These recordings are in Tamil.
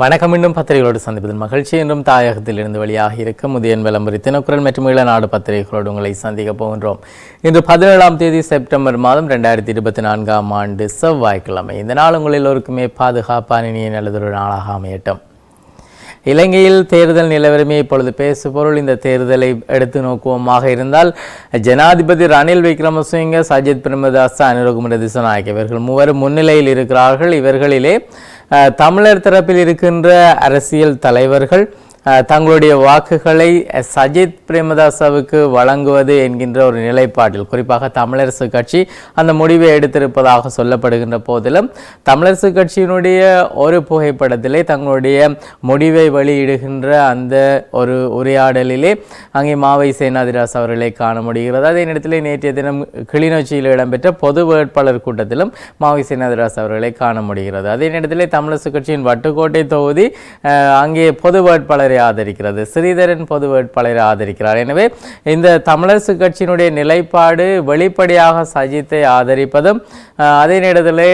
வணக்கம். இன்னும் பத்திரிகைகளோடு சந்திப்பதன் மகிழ்ச்சி. என்றும் தாயகத்திலிருந்து வெளியாக இருக்கும் முதியன் விளம்பரி தினக்குரல் மற்றும் நாடு பத்திரிகைகளோடு உங்களை சந்திக்க போகின்றோம். இன்று பதினேழாம் தேதி செப்டம்பர் மாதம் ரெண்டாயிரத்தி இருபத்தி நான்காம் ஆண்டு செவ்வாய்க்கிழமை. இந்த நாள் உங்கள் எல்லோருக்குமே பாதுகாப்பான இனிய நல்லதொரு நாளாக அமையட்டும். இலங்கையில் தேர்தல் நிலவரமே இப்பொழுது பேசுபொருள். இந்த தேர்தலை எடுத்து நோக்குவோமாக இருந்தால் ஜனாதிபதி ரணில் விக்ரமசிங்க சஜித் பிரேமதாஸ் அனுரகுமர திசநாயக் இவர்கள் மூவரும் முன்னிலையில் இருக்கிறார்கள். இவர்களிலே தமிழர் தரப்பில் இருக்கின்ற அரசியல் தலைவர்கள் தங்களுடைய வாக்குகளை சஜித் பிரேமதாசவுக்கு வழங்குவது என்கின்ற ஒரு நிலைப்பாட்டில் குறிப்பாக தமிழரசு கட்சி அந்த முடிவை எடுத்திருப்பதாக சொல்லப்படுகின்ற போதிலும் தமிழரசு கட்சியினுடைய ஒரு புகைப்படத்திலே தங்களுடைய முடிவை வெளியிடுகின்ற அந்த ஒரு உரையாடலிலே அங்கே மாவை சேனாதிராஸ் அவர்களை காண முடிகிறது. அதே நேரத்தில் நேற்றைய தினம் கிளிநொச்சியில் இடம்பெற்ற பொது வேட்பாளர் கூட்டத்திலும் மாவை சேனாதிராஸ் அவர்களை காண முடிகிறது. அதே நேரத்தில் தமிழரசு கட்சியின் வட்டுக்கோட்டை தொகுதி அங்கே பொது வேட்பாளரை ஆதரிக்கிறது. ஸ்ரீதரன் பொது வேட்பாளரை ஆதரிக்கிறார். எனவே இந்த தமிழரசு கட்சியினுடைய நிலைப்பாடு வெளிப்படையாக சஜித்தை ஆதரிப்பதும் அதே நேரத்தில்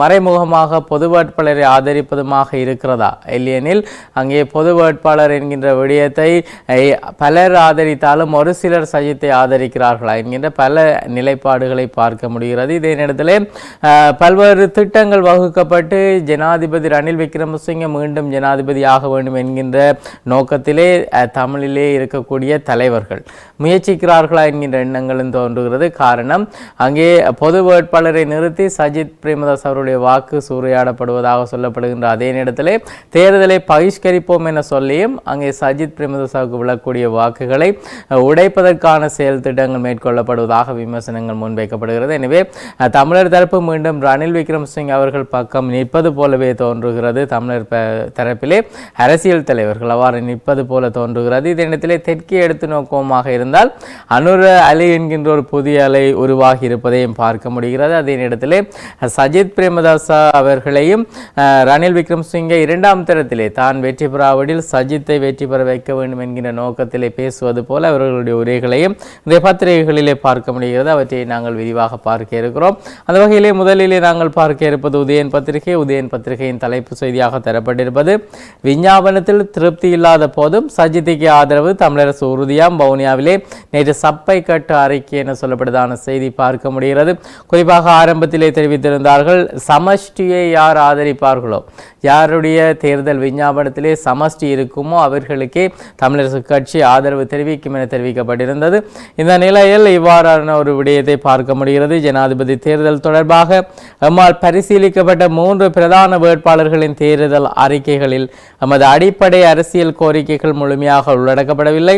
மறைமுகமாக பொது வேட்பாளரை ஆதரிப்பதுமாக இருக்கிறதா? இல்லையெனில் அங்கே பொது வேட்பாளர் என்கின்ற விடயத்தை பலர் ஆதரித்தாலும் ஒரு சிலர் சஜித்தை ஆதரிக்கிறார்களா என்கின்ற பல நிலைப்பாடுகளை பார்க்க முடிகிறது. இதே நேரத்தில் பல்வேறு திட்டங்கள் வகுக்கப்பட்டு ஜனாதிபதி ரணில் விக்ரமசிங்க மீண்டும் ஜனாதிபதி ஆக வேண்டும் என்கின்ற நோக்கத்திலே தமிழிலே இருக்கக்கூடிய தலைவர்கள். முயற்சிக்கிறார்களா என்கின்ற எண்ணங்களும் தோன்றுகிறது. காரணம் அங்கே பொது வேட்பாளரை நிறுத்தி சஜித் பிரேமதாஸ் அவருடைய வாக்கு சூறையாடப்படுவதாக சொல்லப்படுகின்ற அதே நேரத்தில் தேர்தலை பகிஷ்கரிப்போம் என சொல்லியும் அங்கே சஜித் பிரேமதாசாவுக்கு விழக்கூடிய வாக்குகளை உடைப்பதற்கான செயல் திட்டங்கள் மேற்கொள்ளப்படுவதாக விமர்சனங்கள் முன்வைக்கப்படுகிறது. எனவே தமிழர் தரப்பு மீண்டும் ரணில் விக்ரமசிங் அவர்கள் பக்கம் நிற்பது போலவே தோன்றுகிறது. தமிழர் தரப்பிலே அரசியல் தலைவர்கள் பலவாறு நிற்பது போல தோன்றுகிறது. இதே நேரத்திலே தெற்கே எடுத்து நோக்கமாக இருந்தால் அனுர அலை என்கின்ற ஒரு புதிய அலை உருவாகி இருப்பதையும் பார்க்க முடிகிறது. அதே நேரத்திலே சஜித் பிரேமதாசா அவர்களையும் ரணில் ரணில் விக்ரமசிங்கே இரண்டாம் தரத்திலே தான் வெற்றி பெறாவிடில் சஜித்தை வெற்றி பெற வைக்க வேண்டும் என்கின்ற நோக்கத்திலே பேசுவது போல அவர்களுடைய உரைகளையும் இந்த பத்திரிகைகளிலே பார்க்க முடிகிறது. அவற்றை நாங்கள் விரிவாக பார்க்க இருக்கிறோம். அந்த வகையிலே முதலிலே நாங்கள் பார்க்க இருப்பது உதயன் பத்திரிகை. உதயன் பத்திரிகையின் தலைப்பு செய்தியாக தரப்பட்டிருப்பது விஞ்ஞாபனத்தில் திருப்தி இல்லாத போதும் சஜிதிக்கு ஆதரவு தமிழரசு உறுதியாம். வவுனியாவிலே நேற்று சப்பை கட்டு அறிக்கை என சொல்லப்படுதான செய்தி பார்க்க முடிகிறது. குறிப்பாக ஆரம்பத்திலே தெரிவித்திருந்தார்கள் சமஷ்டியை யார் ஆதரிப்பார்களோ யாருடைய தேர்தல் விஞ்ஞாபனத்திலே சமஷ்டி இருக்குமோ அவர்களுக்கே தமிழரசு கட்சி ஆதரவு தெரிவிக்கும் என தெரிவிக்கப்பட்டிருந்தது. இந்த நிலையில் இவ்வாறான ஒரு விடயத்தை பார்க்க முடிகிறது. ஜனாதிபதி தேர்தல் தொடர்பாக எம்மால் பரிசீலிக்கப்பட்ட மூன்று பிரதான வேட்பாளர்களின் தேர்தல் அறிக்கைகளில் எமது அடிப்படை அரசியல் கோரிக்கைகள் முழுமையாக உள்ளடக்கப்படவில்லை.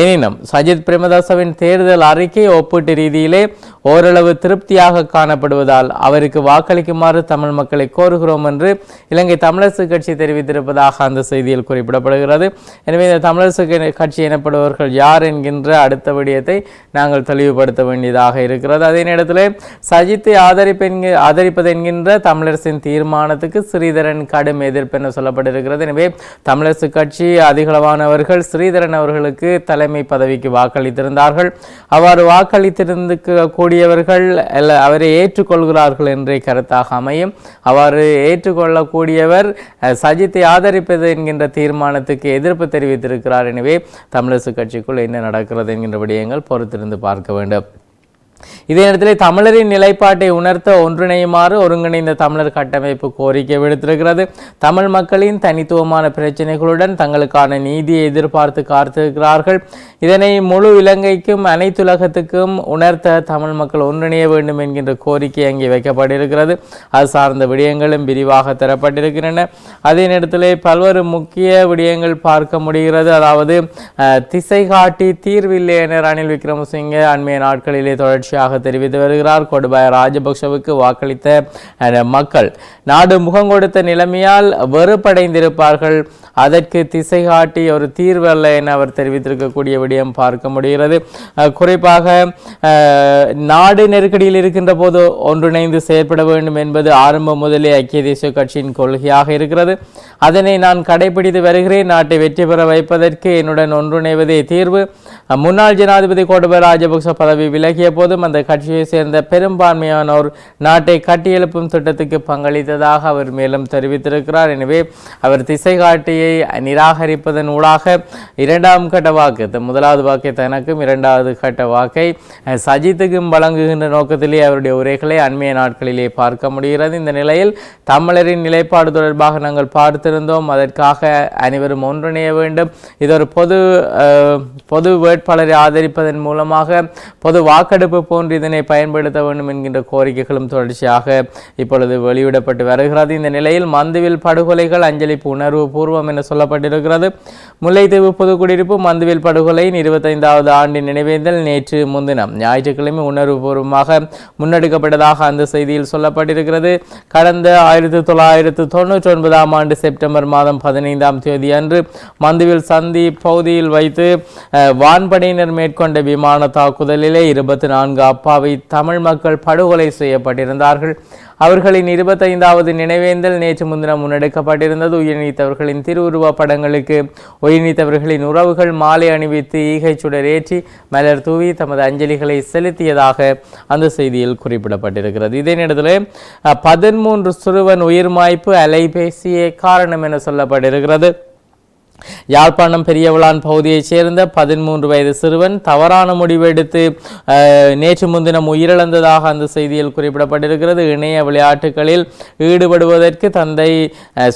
எனினும் சஜித் பிரேமதாசவின் தேர்தல் அறிக்கை ஒப்பீட்டு ரீதியிலே ஓரளவு திருப்தியாக காணப்படுவதால் அவருக்கு வாக்களிக்குமாறு தமிழ் மக்களை கோருகிறோம் என்று இலங்கை தமிழரசு கட்சி தெரிவித்திருப்பதாக அந்த செய்தியில் குறிப்பிடப்படுகிறது. எனவே இந்த தமிழரசு கட்சி எனப்படுபவர்கள் யார் என்கின்ற அடுத்த விடயத்தை நாங்கள் தெளிவுபடுத்த வேண்டியதாக இருக்கிறது. அதே நேரத்தில் சஜித்தை ஆதரிப்பென்க ஆதரிப்பது என்கின்ற தமிழரசின் தீர்மானத்துக்கு ஸ்ரீதரன் கடும் எதிர்ப்பு என சொல்லப்பட்டிருக்கிறது. எனவே தமிழரசு கட்சி அதிகளவானவர்கள் ஸ்ரீதரன் அவர்களுக்கு தலைமை பதவிக்கு வாக்களித்திருந்தார்கள். அவ்வாறு வாக்களித்திருந்து கூடியவர்கள் அவரை ஏற்றுக்கொள்கிறார்கள் என்றே கருத்தாக அமையும். அவ்வாறு ஏற்றுக்கொள்ளக்கூடியவர் அஹ், சஜித்தை ஆதரிப்பது என்கின்ற தீர்மானத்துக்கு எதிர்ப்பு தெரிவித்திருக்கிறார். எனவே தமிழரசு கட்சிக்குள் என்ன நடக்கிறது என்கின்ற விடயங்கள் பொறுத்திருந்து பார்க்க வேண்டும். இதே நேரத்தில் தமிழரின் நிலைப்பாட்டை உணர்த்த ஒன்றிணையுமாறு ஒருங்கிணைந்த தமிழர் கட்டமைப்பு கோரிக்கை விடுத்திருக்கிறது. தமிழ் மக்களின் தனித்துவமான பிரச்சனைகளுடன் தங்களுக்கான நீதியை எதிர்பார்த்து காத்திருக்கிறார்கள். இதனை முழு இலங்கைக்கும் அனைத்துலகத்துக்கும் உணர்த்த தமிழ் மக்கள் ஒன்றிணைய வேண்டும் என்கின்ற கோரிக்கை அங்கே வைக்கப்பட்டிருக்கிறது. அது சார்ந்த விடயங்களும் விரிவாக தரப்பட்டிருக்கின்றன. அதே நேரத்தில் பல்வேறு முக்கிய விடயங்கள் பார்க்க முடிகிறது. அதாவது திசை காட்டி தீர்வில்லை என ரணில் விக்ரமசிங்கே அண்மைய நாட்களிலே தொடர்ச்சியாக தெரிவித்து வருகிறார். கொடுபாய ராஜபக்சவுக்கு வாக்களித்த மக்கள் நாடு முகம் கொடுத்த நிலைமையால் வெறுப்படைந்திருப்பார்கள். அதற்கு திசை காட்டி ஒரு தீர்வு அல்ல என அவர் தெரிவித்திருக்கக்கூடிய விடயம் பார்க்க முடிகிறது. குறிப்பாக நாடு நெருக்கடியில் இருக்கின்ற போது ஒன்றிணைந்து செயற்பட வேண்டும் என்பது ஆரம்பம் முதலே ஐக்கிய தேசிய கட்சியின் கொள்கையாக இருக்கிறது. அதனை நான் கடைபிடித்து வருகிறேன். நாட்டை வெற்றி பெற வைப்பதற்கு என்னுடன் ஒன்றிணைவதே தீர்வு. முன்னாள் ஜனாதிபதி கோட்டபய ராஜபக்ச பதவி விலகிய போது போதும் அந்த கட்சியை சேர்ந்த பெரும்பான்மையானோர் நாட்டை கட்டியெழுப்பும் திட்டத்துக்கு பங்களித்ததாக அவர் மேலும் தெரிவித்திருக்கிறார். எனவே அவர் திசை காட்டியை நிராகரிப்பதன் ஊடாக இரண்டாம் கட்ட வாக்கு முதலாவது வாக்கை தனக்கும் இரண்டாவது கட்ட வாக்கை சஜித்துக்கும் வழங்குகின்ற நோக்கத்திலே அவருடைய உரைகளை அண்மைய நாட்களிலே பார்க்க முடிகிறது. இந்த நிலையில் தமிழரின் நிலைப்பாடு தொடர்பாக நாங்கள் பார்த்திருந்தோம். அதற்காக அனைவரும் ஒன்றிணைய வேண்டும். இது ஒரு பொது பொது வேட்பாளரை ஆதரிப்பதன் மூலமாக பொது வாக்கெடுப்பு போன்று இதனை பயன்படுத்த வேண்டும் என்கின்ற கோரிக்கைகளும் தொடர்ச்சியாக இப்பொழுது வெளியிடப்பட்டு வருகிறது. இந்த நிலையில் மந்துவில் படுகொலைகள் அஞ்சலிப்பு உணர்வு பூர்வம் என சொல்லப்பட்டிருக்கிறது. முல்லைத்தீவு பொதுக்குடியிருப்பு மந்துவில் படுகொலையின் இருபத்தைந்தாவது ஆண்டின் நினைவேந்தல் நேற்று முன்தினம். ஞாயிற்றுக்கிழமை உணர்வுபூர்வமாக முன்னெடுக்கப்பட்டதாக அந்த செய்தியில் சொல்லப்பட்டிருக்கிறது. கடந்த ஆயிரத்தி தொள்ளாயிரத்து தொண்ணூற்றி ஒன்பதாம் ஆண்டு செப்டம்பர் மாதம் பதினைந்தாம் தேதி அன்று மந்துவில் சந்தி பகுதியில் வைத்து வான்படையினர் மேற்கொண்ட விமான தாக்குதலிலே இருபத்தி நான்கு அப்பாவி தமிழ் மக்கள் படுகொலை செய்யப்பட்டிருந்தார்கள். அவர்களின் இருபத்தைந்தாவது நினைவேந்தல் நேற்று முன்தினம் முன்னெடுக்கப்பட்டிருந்தது. உயிர்நீத்தவர்களின் திருவுருவ படங்களுக்கு உயிர்நீத்தவர்களின் உறவுகள் மாலை அணிவித்து ஈகை சுடர் ஏற்றி மலர் தூவி தமது அஞ்சலிகளை செலுத்தியதாக அந்த செய்தியில் குறிப்பிடப்பட்டிருக்கிறது. இதே நேரத்தில் பதிமூன்று சிறுவன் உயிர் மாய்ப்பு அலைபேசியே காரணம் என சொல்லப்பட்டிருக்கிறது. யாழ்ப்பாணம் பெரியவளான் பகுதியைச் சேர்ந்த பதிமூன்று வயது சிறுவன் தவறான முடிவெடுத்து நேற்று முன்தினம் உயிரிழந்ததாக அந்த செய்தியில் குறிப்பிடப்பட்டிருக்கிறது. இணைய விளையாட்டுகளில் ஈடுபடுவதற்கு தந்தை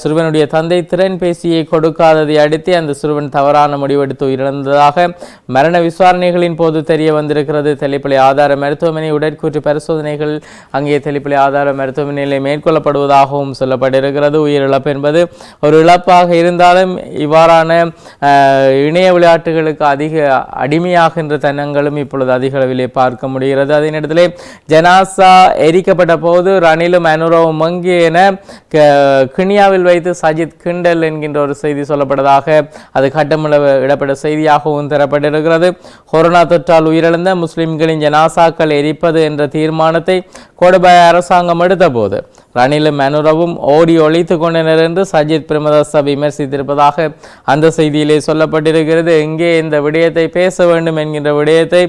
சிறுவனுடைய தந்தை திறன் பேசியை கொடுக்காததை அடுத்து அந்த சிறுவன் தவறான முடிவெடுத்து உயிரிழந்ததாக மரண விசாரணைகளின் போது தெரிய வந்திருக்கிறது. தெளிப்பிலை ஆதார மருத்துவமனை உடற்கூற்று பரிசோதனைகள் அங்கே தெளிப்பிலை ஆதார மருத்துவமனையிலே மேற்கொள்ளப்படுவதாகவும் சொல்லப்பட்டிருக்கிறது. உயிரிழப்பு என்பது ஒரு இழப்பாக இருந்தாலும் இவ்வாறான இணைய விளையாட்டுகளுக்கு அதிக அடிமையாகின்ற தனங்களும் இப்பொழுது அதிக அளவிலே பார்க்க முடிகிறது. அதே நேரத்தில் ஜனாசா எரிக்கப்பட்ட போது ரணிலும் அனுரவும் மங்கி என கிணியாவில் வைத்து சஜித் கிண்டல் என்கின்ற ஒரு செய்தி சொல்லப்பட்டதாக அது கட்டமிட இடப்பட்ட செய்தியாகவும் தரப்பட்டிருக்கிறது. கொரோனா தொற்றால் உயிரிழந்த முஸ்லிம்களின் ஜனாசாக்கள் எரிப்பது என்ற தீர்மானத்தை கோடபாய அரசாங்கம் எடுத்தபோது ரணிலும் அனுரவும் ஓடி ஒழித்து கொண்டனர் என்று சஜித் பிரேமதாசா விமர்சித்திருப்பதாக அந்த செய்தியிலே சொல்லப்பட்டிருக்கிறது. எங்கே இந்த விடயத்தை பேச வேண்டும் என்கின்ற விடயத்தை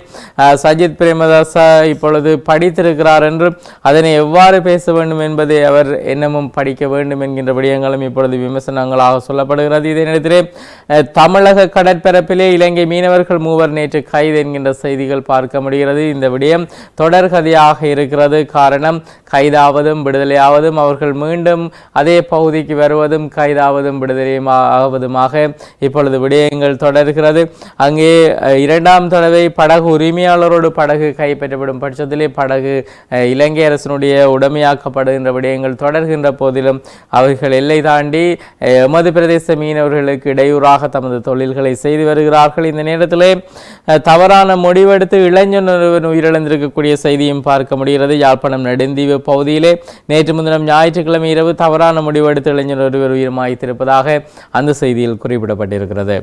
சஜித் பிரேமதாசா இப்பொழுது படித்திருக்கிறார் என்றும் அதனை எவ்வாறு பேச வேண்டும் என்பதை அவர் என்னமும் படிக்க வேண்டும் என்கின்ற விடயங்களும் இப்பொழுது விமர்சனங்களாக சொல்லப்படுகிறது. இதே நேரத்திலே தமிழக கடற்பரப்பிலே இலங்கை மீனவர்கள் மூவர் நேற்று கைது என்கின்ற செய்திகள் பார்க்க முடிகிறது. இந்த விடயம் தொடர்கதையாக இருக்கிறது. காரணம் கைதாவதும் விடுதலையாவதும் அவர்கள் மீண்டும் அதே பகுதிக்கு வருவதும் கைதாவதும் விடுதலையும் ஆவதுமாக இப்பொழுது விடயங்கள் தொடர்கிறது. அங்கே இரண்டாம் தடவை படகு உரிமையாளரோடு படகு கைப்பற்றப்படும் பட்சத்திலே படகு இலங்கை அரசனுடைய உடமையாக்கப்படுகின்ற விடயங்கள் தொடர்கின்ற போதிலும் அவர்கள் எல்லை தாண்டி எமது பிரதேச மீனவர்களுக்கு இடையூறாக தமது தொழில்களை செய்து வருகிறார்கள். இந்த நேரத்திலே தவறான முடிவெடுத்து இளைஞன் ஒருவன் உயிரிழந்திருக்கக்கூடிய செய்தியும் பார்க்க முடிகிறது. யாழ்ப்பாணம் நெடுந்தீவு பகுதியிலே நேற்று முன்தினம் ஞாயிற்றுக்கிழமை இரவு தவறான முடிவெடுத்து இளைஞர் ஒருவர் உயிர் மாய்த்திருப்பதாக அந்த செய்தியில் குறி குறிப்பிடப்பட்டிருக்கிறது.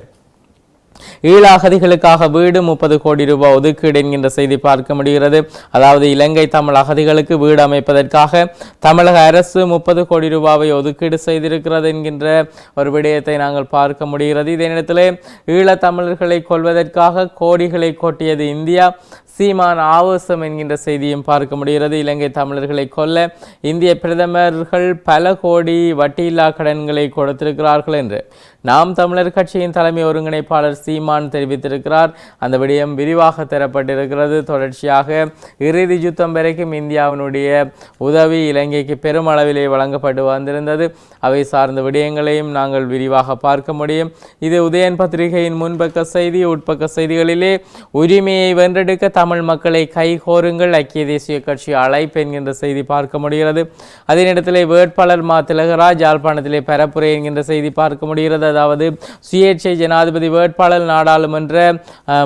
ஈழ அகதிகளுக்காக வீடு முப்பது கோடி ரூபாய் ஒதுக்கீடு என்கின்ற செய்தி பார்க்க முடிகிறது. அதாவது இலங்கை தமிழ் அகதிகளுக்கு வீடு அமைப்பதற்காக தமிழக அரசு முப்பது கோடி ரூபாவை ஒதுக்கீடு செய்திருக்கிறது என்கின்ற ஒரு விடயத்தை நாங்கள் பார்க்க முடிகிறது. இதே நேரத்தில் ஈழத்தமிழர்களை கொள்வதற்காக கோடிகளை கொட்டியது இந்தியா சீமான் ஆவேசம் என்கின்ற செய்தியும் பார்க்க முடிகிறது. இலங்கை தமிழர்களை கொல்ல இந்திய பிரதமர்கள் பல கோடி வட்டியில்லா கடன்களை கொடுத்திருக்கிறார்கள் என்று. நாம் தமிழர் கட்சியின் தலைமை ஒருங்கிணைப்பாளர் சீமான் தெரிவித்திருக்கிறார். அந்த விடயம் விரிவாக தரப்பட்டிருக்கிறது. தொடர்ச்சியாக இறுதி யுத்தம் வரைக்கும் இந்தியாவினுடைய உதவி இலங்கைக்கு பெருமளவிலே வழங்கப்பட்டு வந்திருந்தது. அவை சார்ந்த விடயங்களையும் நாங்கள் விரிவாக பார்க்க முடியும். இது உதயன் பத்திரிகையின் முன்பக்க செய்தி உட்பக்க செய்திகளிலே உரிமையை வென்றெடுக்க தமிழ் மக்களை கைகோருங்கள் ஐக்கிய தேசிய கட்சி அழைப்பு என்கின்ற செய்தி பார்க்க முடிகிறது. அதே நேரத்தில் வேட்பாளர் மா திலகராஜ் யாழ்ப்பாணத்திலே பரப்புரை என்கின்ற செய்தி பார்க்க முடிகிறது. அதாவது சுயேட்சை ஜனாதிபதி வேட்பாளர் நாடாளுமன்ற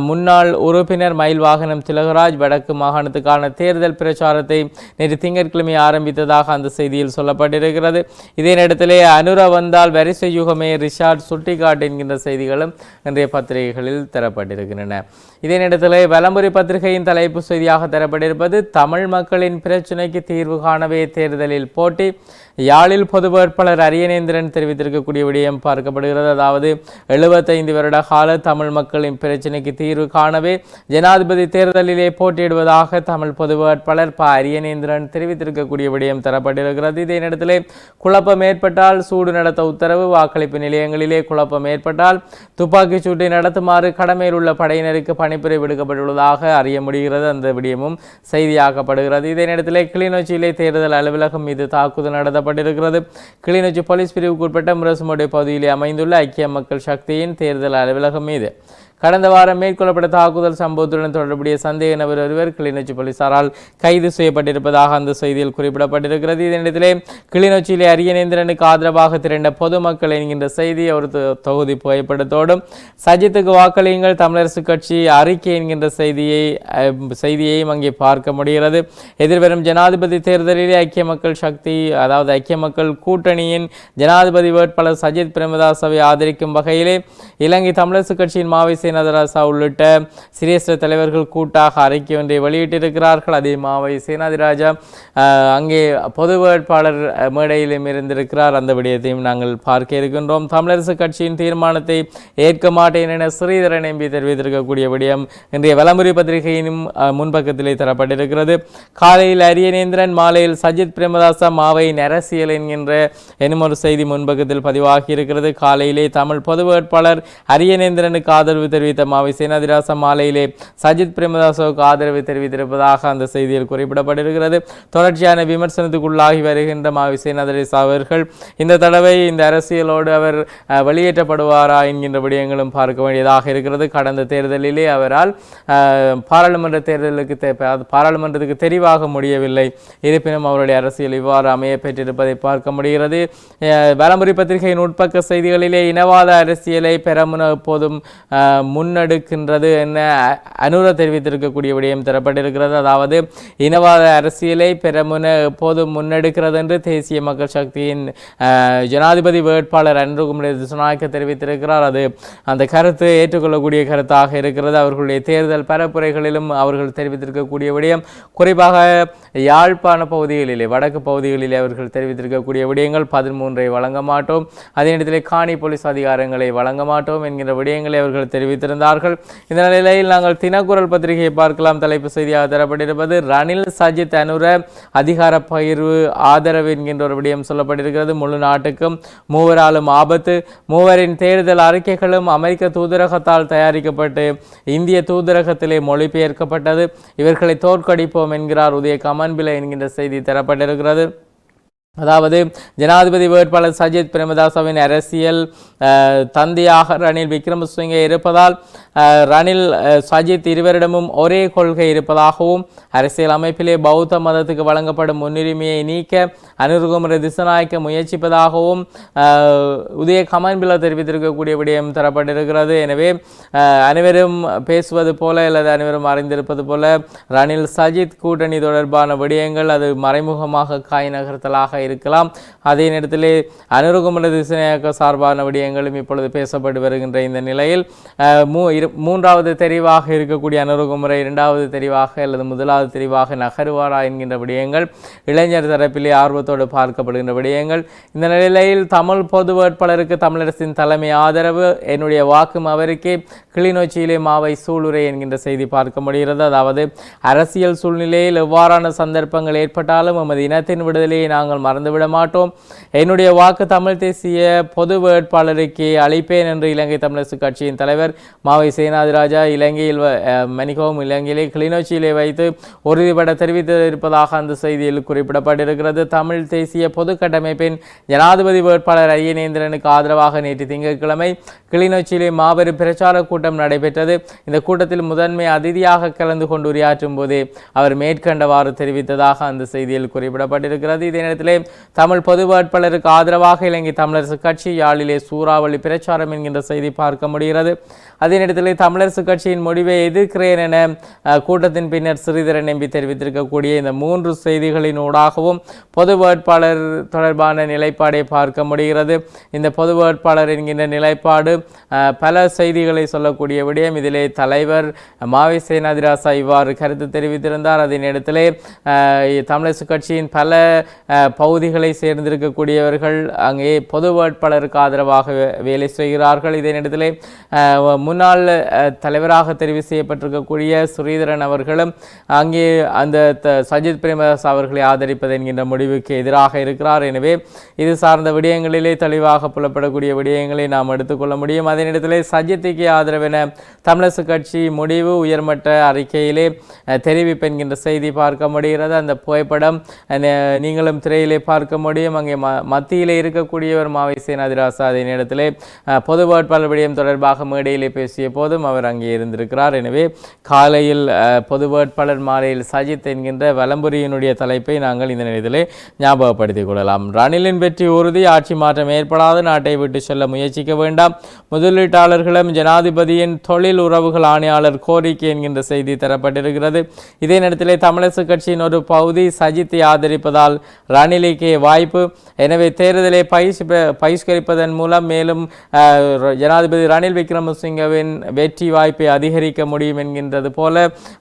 முன்னாள் உறுப்பினர் மயில் வாகனம் திலகராஜ் வடக்கு மாகாணத்துக்கான தேர்தல் பிரச்சாரத்தை நேற்று திங்கட்கிழமை ஆரம்பித்ததாக அந்த செய்தியில் சொல்லப்பட்டிருக்கிறது. இதே நேரத்திலே அனுர வந்தால் வரிசை யுகமே ரிஷாட் சுட்டிக்காட் என்கின்ற செய்திகளும் இன்றைய பத்திரிகைகளில் தரப்பட்டிருக்கின்றன. இதே நேரத்தில் வலம்புரி பத்திரிகையின் தலைப்பு செய்தியாக தரப்பட்டிருப்பது தமிழ் மக்களின் பிரச்சினைக்கு தீர்வு காணவே தேர்தலில் போட்டி. யாழில் பொது வேட்பாளர் அரியநேந்திரன் தெரிவித்திருக்கக்கூடிய விடயம் பார்க்கப்படுகிறது. அதாவது எழுபத்தைந்து வருட கால தமிழ் மக்களின் பிரச்சினைக்கு தீர்வு காணவே ஜனாதிபதி தேர்தலிலே போட்டியிடுவதாக தமிழ் பொது வேட்பாளர் ப. அரியநேந்திரன் தெரிவித்திருக்கக்கூடிய விடயம் தரப்பட்டிருக்கிறது. இதே நேரத்தில் குழப்பம் ஏற்பட்டால் சூடு நடத்த உத்தரவு வாக்களிப்பு நிலையங்களிலே குழப்பம் ஏற்பட்டால் துப்பாக்கிச் சூட்டை நடத்துமாறு கடமையில் உள்ள படையினருக்கு பணிப்புரை விடுக்கப்பட்டுள்ளதாக அறிய முடிகிறது. அந்த விடயமும் செய்தியாக்கப்படுகிறது. இதே நேரத்தில் கிளிநொச்சியிலே தேர்தல் அலுவலகம் மீது தாக்குதல் நடத்தப்பட்டிருக்கிறது கிளிநொச்சி போலீஸ் பிரிவுக்குட்பட்ட முரசுமடை பகுதியிலே அமைந்துள்ள ஐக்கிய மக்கள் சக்தியின் தேர்தல் அலுவலகம் மீது கடந்த வாரம் மேற்கொள்ளப்பட்ட தாக்குதல் சம்பவத்துடன் தொடர்புடைய சந்தேக நபர் ஒருவர் கிளிநொச்சி போலீசாரால் கைது செய்யப்பட்டிருப்பதாக அந்த செய்தியில் குறிப்பிடப்பட்டிருக்கிறது. இதனிடத்திலே கிளிநொச்சியிலே அரியநேந்திரனுக்கு ஆதரவாக திரண்ட பொதுமக்கள் என்கின்ற செய்தி ஒரு தொகுதி புகைப்படத்தோடும் சஜித்துக்கு வாக்களியுங்கள் தமிழரசு கட்சி அறிக்கை என்கின்ற செய்தியை செய்தியையும் அங்கே பார்க்க முடிகிறது. எதிர்வரும் ஜனாதிபதி தேர்தலிலே ஐக்கிய மக்கள் சக்தி அதாவது ஐக்கிய மக்கள் கூட்டணியின் ஜனாதிபதி வேட்பாளர் சஜித் பிரேமதாசவை ஆதரிக்கும் வகையிலே இலங்கை தமிழரசு கட்சியின் மாவை சேனாதிராசா உள்ளிட்ட சிரேஷ்ட தலைவர்கள் கூட்டாக அறிக்கை ஒன்றை வெளியிட்டிருக்கிறார்கள். அதே மாவை சேனாதிராஜா அங்கே பொது வேட்பாளர் மேடையிலும் இருந்திருக்கிறார். அந்த விடயத்தையும் நாங்கள் பார்க்க இருக்கின்றோம். தமிழரசு கட்சியின் தீர்மானத்தை ஏற்க மாட்டேன் என ஸ்ரீதரன் எம்பி தெரிவித்திருக்கக்கூடிய விடயம் இன்றைய வலமுறை பத்திரிகையினும் முன்பக்கத்திலே தரப்பட்டிருக்கிறது. காலையில் அரியநேந்திரன் மாலையில் சஜித் பிரேமதாசா மாவையின் அரசியல் என்கின்ற எனும் ஒரு செய்தி முன்பக்கத்தில் பதிவாகி இருக்கிறது காலையிலே தமிழ் பொது வேட்பாளர் அரியநேந்திரனுக்கு ஆதரவு தெரிவித்த மாவை சேனாதிராசா மாலையிலே சஜித் பிரேமதாசாவுக்கு ஆதரவு தெரிவித்திருப்பதாக அந்த செய்தியில் குறிப்பிடப்பட்டிருக்கிறது. தொடர்ச்சியான விமர்சனத்துக்குள்ளாகி வருகின்ற மாவி சேனாதிராசா அவர்கள் இந்த தடவை இந்த அரசியலோடு அவர் வெளியேற்றப்படுவாரா என்கின்ற விடயங்களும் பார்க்க வேண்டியதாக இருக்கிறது. கடந்த தேர்தலிலே அவரால் பாராளுமன்ற தேர்தலுக்கு பாராளுமன்றத்துக்கு தெரிவாக முடியவில்லை. இருப்பினும் அவருடைய அரசியல் இவ்வாறு அமைய பெற்றிருப்பதை பார்க்க முடிகிறது. வலமுறை பத்திரிகையின் உட்பக்க செய்திகளிலே இனவாத அரசியலை பெற எப்போதும் முன்னெடுக்கின்றது என அ- அனுர தெரிவித்திருக்கக்கூடிய விடயம் தரப்பட்டிருக்கிறது. அதாவது இனவாத அரசியலை பெறமுன எப்போதும் முன்னெடுக்கிறது என்று தேசிய மக்கள் சக்தியின் ஜனாதிபதி வேட்பாளர் அன்றுகுமரி திசுநாயக்க தெரிவித்திருக்கிறார். அது அந்த கருத்து ஏற்றுக்கொள்ளக்கூடிய கருத்தாக இருக்கிறது. அவர்களுடைய தேர்தல் பரப்புரைகளிலும் அவர்கள் தெரிவித்திருக்கக்கூடிய விடயம் குறிப்பாக யாழ்ப்பாண பகுதிகளிலே வடக்கு பகுதிகளிலே அவர்கள் தெரிவித்திருக்கக்கூடிய விடயங்கள் பதிமூன்றை வழங்க மாட்டோம். அதே நேரத்தில் காணி போலீஸ் அதிகாரங்களை வழங்க மாட்டோம் என்கிற விடயங்களை அவர்கள் தெரிவித்திருந்தார்கள். இந்த நிலையில் நாங்கள் தினக்குரல் பத்திரிகையை பார்க்கலாம். தலைப்பு செய்தியாக தரப்பட்டிருப்பது ரணில் சஜித் அனுர அதிகார பகிர்வு ஆதரவு என்கின்ற ஒரு விடயம் சொல்லப்பட்டிருக்கிறது. முழு நாட்டுக்கும் மூவராலும் ஆபத்து. மூவரின் தேர்தல் அறிக்கைகளும் அமெரிக்க தூதரகத்தால் தயாரிக்கப்பட்டு இந்திய தூதரகத்திலே மொழிபெயர்க்கப்பட்டது. இவர்களை தோற்கடிப்போம் என்கிறார் உதய கமன்பில என்கின்ற செய்தி தரப்பட்டிருக்கிறது. அதாவது ஜனாதிபதி வேட்பாளர் சஜித் பிரேமதாசவின் அரசியல் தந்தையாக ரணில் விக்ரமசிங்கே இருப்பதால் ரணில் சஜித் இருவரிடமும் ஒரே கொள்கை இருப்பதாகவும் அரசியல் அமைப்பிலே பௌத்த மதத்துக்கு வழங்கப்படும் முன்னுரிமையை நீக்க அனுருகுமர திசநாயக்க முயற்சிப்பதாகவும் உதய கமன்பில தெரிவித்திருக்கக்கூடிய விடயம் தரப்பட்டிருக்கிறது. எனவே அனைவரும் பேசுவது போல அல்லது அனைவரும் அறிந்திருப்பது போல ரணில் சஜித் கூட்டணி தொடர்பான விடயங்கள் அது மறைமுகமாக காய் நகர்த்தலாக இருக்கலாம். அதே நேரத்திலே அனுருகுமல திசநாயக்க சார்பான விடயங்களும் இப்பொழுது பேசப்பட்டு வருகின்ற இந்த நிலையில் மூ இரு மூன்றாவது தெரிவாக இருக்கக்கூடிய அனுருகுமுறை இரண்டாவது தெரிவாக அல்லது முதலாவது தெரிவாக நகருவாரா என்கின்ற விடயங்கள் இளைஞர் தரப்பிலே ஆர்வத்தோடு பார்க்கப்படுகின்ற விடயங்கள். இந்த நிலையில் தமிழ் பொது வேட்பாளருக்கு தமிழரசின் தலைமை ஆதரவு என்னுடைய வாக்கும் அவருக்கே கிளிநொச்சியிலே மாவை சூளுரை என்கின்ற செய்தி பார்க்க முடிகிறது. அதாவது அரசியல் சூழ்நிலையில் எவ்வாறான சந்தர்ப்பங்கள் ஏற்பட்டாலும் எமது இனத்தின் விடுதலையை நாங்கள் மறந்துவிட மாட்டோம் என்னுடைய வாக்கு தமிழ் தேசிய பொது வேட்பாளருக்கு அளிப்பேன் என்று இலங்கை தமிழரசு கட்சியின் தலைவர் மாவை சேனாதிராஜா இலங்கையில் வ- இலங்கையிலே கிளிநொச்சியிலே வைத்து உறுதிபட தெரிவித்திருப்பதாக அந்த செய்தியில் குறிப்பிடப்பட்டிருக்கிறது. தமிழ் தேசிய பொது கட்டமைப்பின் ஜனாதிபதி வேட்பாளர் ஐயநேந்திரனுக்கு ஆதரவாக நேற்று திங்கட்கிழமை கிளிநொச்சியிலே மாபெரும் பிரச்சார கூட்டம் நடைபெற்றது. இந்த கூட்டத்தில் முதன்மை அதிதியாக கலந்து கொண்டு உரையாற்றும் போதே அவர் மேற்கண்டவாறு தெரிவித்ததாக அந்த செய்தியில் குறிப்பிடப்பட்டிருக்கிறது. இதே நேரத்திலே தமிழ் பொது வேட்பாளருக்கு ஆதரவாக இலங்கை தமிழரசு கட்சி யாழிலே சூறாவளி பிரச்சாரம் என்கின்ற செய்தி பார்க்க முடிகிறது. அதே நேரத்தில் தமிழரசு கட்சியின் முடிவை எதிர்க்கிறேன் என கூட்டத்தின் பின்னர் ஸ்ரீதரன் எம்பி தெரிவித்திருக்கக்கூடிய இந்த மூன்று செய்திகளின் ஊடாகவும் பொது வேட்பாளர் தொடர்பான நிலைப்பாடை பார்க்க முடிகிறது. இந்த பொது வேட்பாளர் என்கின்ற நிலைப்பாடு பல செய்திகளை சொல்லக்கூடிய விடயம். இதிலே தலைவர் மாவை சேனாதிராசா இவ்வாறு கருத்து தெரிவித்திருந்தார். அதே நேரத்திலே தமிழரசு கட்சியின் பல பகுதிகளை சேர்ந்திருக்கக்கூடியவர்கள் அங்கே பொது வேட்பாளருக்கு ஆதரவாக வேலை செய்கிறார்கள். இதே நேரத்திலே முன்னாள் தலைவராக தெரிவு செய்யப்பட்டிருக்கக்கூடிய சுரீதரன் அவர்களும் அங்கே அந்த த- சஜித் பிரேமதாஸ் அவர்களை ஆதரிப்பது என்கின்ற முடிவுக்கு எதிராக இருக்கிறார். எனவே இது சார்ந்த விடயங்களிலே தெளிவாக புலப்படக்கூடிய விடயங்களை நாம் எடுத்துக்கொள்ள முடியும். அதே நேரத்திலே சஜித்துக்கு ஆதரவென தமிழரசு கட்சி முடிவு உயர்மட்ட அறிக்கையிலே அஹ், தெரிவிப்பு என்கின்ற செய்தி பார்க்க முடிகிறது. அந்த புகைப்படம் நீங்களும் திரையிலே பார்க்க முடியும். அங்கே ம மத்தியிலே இருக்கக்கூடியவர் மாவை சேனாதிராசா. அதே நேரத்திலே பொது வேட்பாளர் விடயம் தொடர்பாக மேடையிலே பேசிய போதும் அவர் அங்கே இருந்திருக்கிறார். எனவே காலையில் பொது வேட்பாளர் மாலையில் சஜித் என்கின்ற வலம்புரியினுடைய தலைப்பை நாங்கள் இந்த நிலையிலே ஞாபகப்படுத்திக் கொள்ளலாம். ரணிலின் வெற்றி உறுதி ஆட்சி மாற்றம் ஏற்படாது நாட்டை விட்டு செல்ல முயற்சிக்க வேண்டாம். முதலீட்டாளர்களும் ஜனாதிபதியின் தொழில் உறவுகள் ஆணையாளர் கோரிக்கை என்கின்ற செய்தி தரப்பட்டிருக்கிறது. இதே நேரத்திலே தமிழரசு கட்சியின் ஒரு பகுதி சஜித்தை ஆதரிப்பதால் ரணிலுக்கே வாய்ப்பு. எனவே தேர்தலை பயிற்சி பயிஷ்கரிப்பதன் மூலம் மேலும் ஜனாதிபதி ரணில் விக்ரமசிங்கவின் வெற்றி வாய்ப்பை அதிகரிக்க முடியும் என்கின்றது போல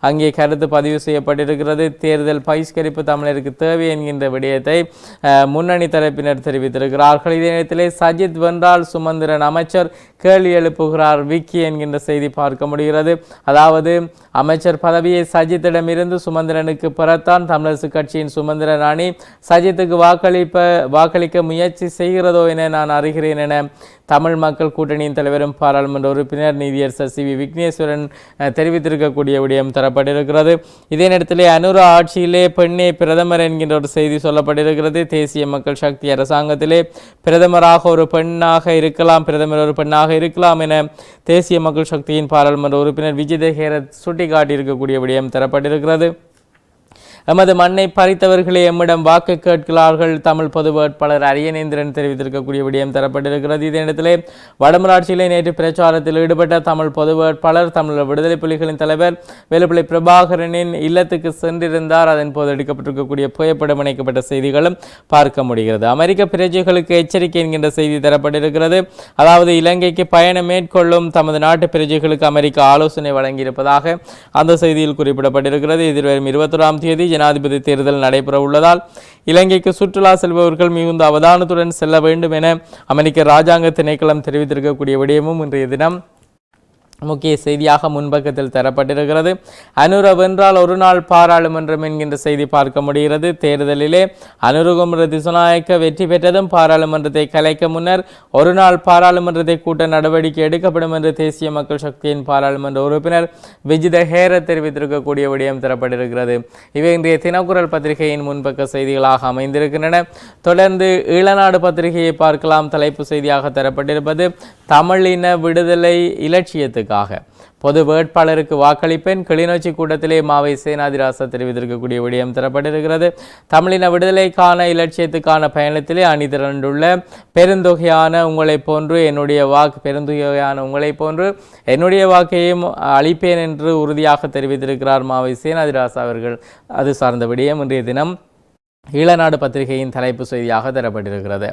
அங்கே கருத்து பதிவு செய்யப்பட்டிருக்கிறது. தேர்தல் பகிஷ்கரிப்பு தமிழருக்கு தேவை என்கின்ற விடயத்தை முன்னணி தரப்பினர் தெரிவித்திருக்கிறார்கள். இதே நேரத்திலே சஜித் வென்றால் சுமந்திரன் அமைச்சர் கேள்வி எழுப்புகிறார் விக்கி என்கின்ற செய்தி பார்க்க முடிகிறது. அதாவது அமைச்சர் பதவியை சஜித்திடமிருந்து சுமந்திரனுக்கு பெறத்தான் தமிழரசு கட்சியின் சுமந்திரன் அணி சஜித்துக்கு வாக்களிப்ப வாக்களிக்க முயற்சி செய்கிறதோ என நான் அறிகிறேன் என தமிழ் மக்கள் கூட்டணியின் தலைவரும் பாராளுமன்ற உறுப்பினர் நீதியரசர் சி வி விக்னேஸ்வரன் தெரிவித்திருக்கக்கூடிய விடயம் தரப்பட்டிருக்கிறது. இதே நேரத்திலே அனுரா ஆட்சியிலே பெண்ணே பிரதமர் என்கின்ற ஒரு செய்தி சொல்லப்பட்டிருக்கிறது. தேசிய மக்கள் சக்தி அரசாங்கத்திலே பிரதமராக ஒரு பெண்ணாக இருக்கலாம் பிரதமர் ஒரு பெண்ணாக இருக்கலாம் என தேசிய மக்கள் சக்தியின் பாராளுமன்ற உறுப்பினர் விஜய் ஹேரத் சுட்டிக்காட்டியிருக்கக்கூடிய விடயம் தரப்பட்டிருக்கிறது. எமது மண்ணை பறித்தவர்களே எம்மிடம் வாக்கு கேட்கிறார்கள். தமிழ் பொது வேட்பாளர் அரியநேந்திரன் தெரிவித்திருக்கக்கூடிய விடயம் தரப்பட்டிருக்கிறது. இதே இடத்திலே வடமராட்சியிலே நேற்று பிரச்சாரத்தில் ஈடுபட்ட தமிழ் பொது வேட்பாளர் தமிழ் விடுதலை புலிகளின் தலைவர் வேலுப்பிள்ளை பிரபாகரனின் இல்லத்துக்கு சென்றிருந்தார். அதன் போது எடுக்கப்பட்டிருக்கக்கூடிய புகைப்படம் இணைக்கப்பட்ட செய்திகளும் பார்க்க முடிகிறது. அமெரிக்க பிரஜைகளுக்கு எச்சரிக்கை என்கின்ற செய்தி தரப்பட்டிருக்கிறது. அதாவது இலங்கைக்கு பயணம் மேற்கொள்ளும் தமது நாட்டு பிரஜைகளுக்கு அமெரிக்கா ஆலோசனை வழங்கியிருப்பதாக அந்த செய்தியில் குறிப்பிடப்பட்டிருக்கிறது. எதிர்வரும் இருபத்தொராம் தேதி ஜனாதிபதி தேர்தல் நடைபெற உள்ளதால் இலங்கைக்கு சுற்றுலா செல்பவர்கள் மிகுந்த அவதானத்துடன் செல்ல வேண்டும் என அமெரிக்க ராஜாங்க திணைக்களம் தெரிவித்திருக்கக்கூடிய விடயமும் இன்றைய தினம் முக்கிய செய்தியாக முன்பக்கத்தில் தரப்பட்டிருக்கிறது. அனுர வென்றால் ஒரு நாள் பாராளுமன்றம் என்கின்ற செய்தி பார்க்க முடிகிறது. தேர்தலிலே அனுருகுமர திசுநாயக்க வெற்றி பெற்றதும் பாராளுமன்றத்தை கலைக்க முன்னர் ஒரு நாள் பாராளுமன்றத்தை கூட்ட நடவடிக்கை எடுக்கப்படும் என்று தேசிய மக்கள் சக்தியின் பாராளுமன்ற உறுப்பினர் விஜித ஹேர தெரிவித்திருக்கக்கூடிய விடயம் தரப்பட்டிருக்கிறது. இவை இன்றைய தினக்குரல் பத்திரிகையின் முன்பக்க செய்திகளாக அமைந்திருக்கின்றன. தொடர்ந்து ஈழநாடு பத்திரிகையை பார்க்கலாம். தலைப்பு செய்தியாக தரப்பட்டிருப்பது தமிழின விடுதலை இலட்சியத்துக்கு இலட்சியத்துக்காக பொது வேட்பாளருக்கு வாக்களிப்பேன். கிளிநொச்சி கூட்டத்திலே மாவை சேனாதிராசா தெரிவித்திருக்கக்கூடிய விடயம் தரப்பட்டிருக்கிறது. தமிழின விடுதலைக்கான இலட்சியத்துக்கான பயணத்திலே அணி திரண்டுள்ள பெருந்தொகையான உங்களைப் போன்று என்னுடைய வாக்கு பெருந்தொகையான உங்களைப் போன்று என்னுடைய வாக்கையும் அளிப்பேன் என்று உறுதியாக தெரிவித்திருக்கிறார் மாவை சேனாதிராசா அவர்கள். அது சார்ந்த விடயம் இன்றைய தினம். ஈழநாடு பத்திரிகையின் தலைப்பு செய்தியாக தரப்பட்டிருக்கிறது.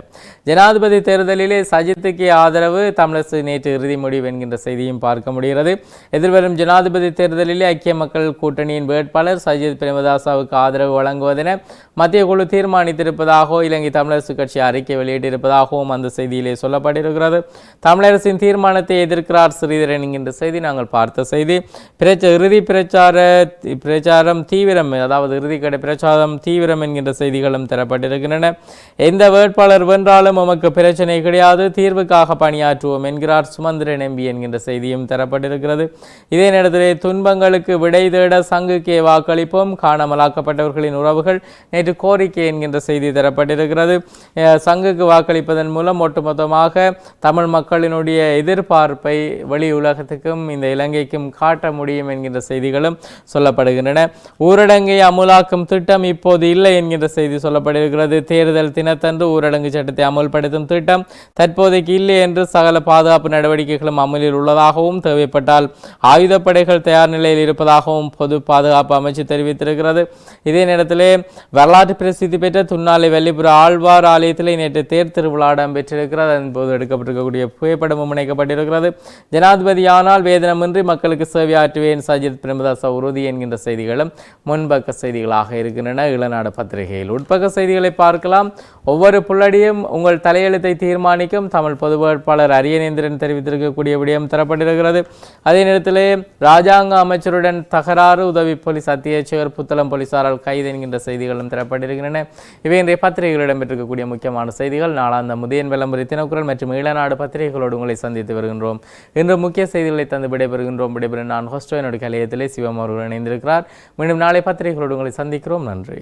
ஜனாதிபதி தேர்தலிலே சஜித்துக்கு ஆதரவு. தமிழரசு நேற்று இறுதி முடிவு என்கின்ற செய்தியும் பார்க்க முடிகிறது. எதிர்வரும் ஜனாதிபதி தேர்தலிலே ஐக்கிய மக்கள் கூட்டணியின் வேட்பாளர் சஜித் பிரேமதாசாவுக்கு ஆதரவு வழங்குவதென மத்திய குழு தீர்மானித்திருப்பதாகவோ இலங்கை தமிழரசு கட்சி அறிக்கை வெளியிட்டிருப்பதாகவும் அந்த செய்தியிலே சொல்லப்பட்டிருக்கிறது. தமிழரசின் தீர்மானத்தை எதிர்க்கிறார் ஸ்ரீதரன் என்கின்ற செய்தி நாங்கள் பார்த்த செய்தி. பிரச்ச இறுதி பிரச்சார பிரச்சாரம் தீவிரம் அதாவது இறுதிக்கடை பிரச்சாரம் தீவிரம் என்கின்ற செய்திகளும் தரப்பட்டிருக்கின்றன. எந்த வேட்பாளர் வென்றாலும் உமக்கு பிரச்சனை கிடையாது. தீர்வுக்காக பணியாற்றுவோம் என்கிறார் சுமந்திரன் எம்பி என்கின்ற செய்தியும் தரப்பட்டிருக்கிறது. இதே நேரத்திலே துன்பங்களுக்கு விடை தேட சங்குக்கே வாக்களிப்போம். காணாமலாக்கப்பட்டவர்களின் உறவுகள் நேற்று கோரிக்கை என்கின்ற செய்தி தரப்பட்டிருக்கிறது. சங்குக்கு வாக்களிப்பதன் மூலம் ஒட்டுமொத்தமாக தமிழ் மக்களினுடைய எதிர்பார்ப்பை வெளி உலகத்துக்கும் இந்த இலங்கைக்கும் காட்ட முடியும் என்கின்ற செய்திகளும் சொல்லப்படுகின்றன. ஊரடங்கை அமுலாக்கும் திட்டம் இப்போது இல்லை என்கின்ற செய்தி சொல்லப்பட்டிருக்கிறது. தேர்தல் தினத்தன்று ஊரடங்கு சட்டத்தை அமல்படுத்தும் திட்டம் தற்போதைக்கு இல்லை என்று சகல பாதுகாப்பு நடவடிக்கைகளும் அமலில் உள்ளதாகவும் தேவைப்பட்டால் ஆயுதப்படைகள் தயார் நிலையில் இருப்பதாகவும் பொது பாதுகாப்பு அமைச்சு தெரிவித்திருக்கிறது. இதே நேரத்திலே வரலாற்று பிரசித்தி பெற்ற துன்னாலை வெள்ளிபுர ஆழ்வார் ஆலயத்தில் நேற்று தேர் திருவிழா இடம்பெற்றிருக்கிறது. அதன் போது எடுக்கப்பட்டிருக்கக்கூடிய புகைப்படமும் இணைக்கப்பட்டிருக்கிறது. ஜனாதிபதியானால் வேதனமின்றி மக்களுக்கு சேவையாற்றுவேன் சஜித் பிரேமதாச உறுதி என்கின்ற செய்திகளும் முன்பக்க செய்திகளாக இருக்கின்றன. இளநாடு பத்திரிகை பத்திரிகையில் உட்பக்க செய்திகளை பார்க்கலாம். ஒவ்வொரு புள்ளடியும் உங்கள் தலையெழுத்தை தீர்மானிக்கும். தமிழ் பொது வேட்பாளர் அரியநேந்திரன் தெரிவித்திருக்கக்கூடிய விடயம் தரப்பட்டிருக்கிறது. அதே நேரத்திலே ராஜாங்க அமைச்சருடன் தகராறு உதவி போலீஸ் அத்தியட்சகர் புத்தளம் போலீசாரால் கைது என்கின்ற செய்திகளும் தரப்பட்டிருக்கின்றன. இவை இன்றைய பத்திரிகைகள் இடம்பெற்றிருக்கக்கூடிய முக்கியமான செய்திகள். நாளாந்த முதியன் விளம்பரி தினக்குரல் மற்றும் ஈழநாடு பத்திரிகைகளோடு உங்களை சந்தித்து வருகின்றோம். இன்று முக்கிய செய்திகளை தந்து விடைபெறுகின்றோம். விடைபெறும் நான் ஹோஸ்டோ என்னுடைய கலையத்திலே சிவம் அவர்கள் இணைந்திருக்கிறார். மீண்டும் நாளை பத்திரிகைகளோடு உங்களை சந்திக்கிறோம். நன்றி.